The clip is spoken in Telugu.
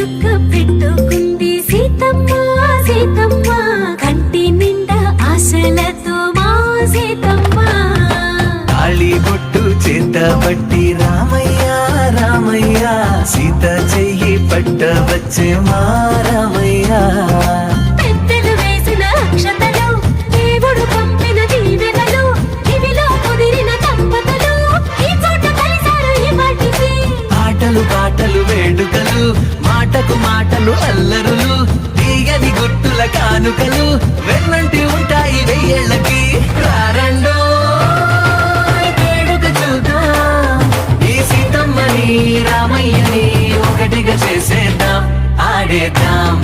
పెట్టుకుంది సీతమ్మ సీతమ్మ. కంటి నిండా ఆశలతో మా సీతమ్మ. తాళి బొట్టు రామయ్య రామయ్య. సీత చెయ్యి పట్ట వచ్చే మా రామయ్య. పెద్దలు వేసిన అక్షతలు దేవుడు పంపిన దీవెనలు ఇవిలో కుదిరిన దంపతులు ఈ చోట కలిసారు ఈ వాటికి ఆటలు పాటలు వేడుకలు మాటకు మాటలు అల్లరులు తీయని గుట్టుల కానుకలు వెన్నంటి ఉంటాయి వెయ్యేళ్ళకి. రారండో వేడుక చూద్దాం. ఈ సీతమ్మని రామయ్యని ఒకటిగా చేసేద్దాం ఆడేద్దాం.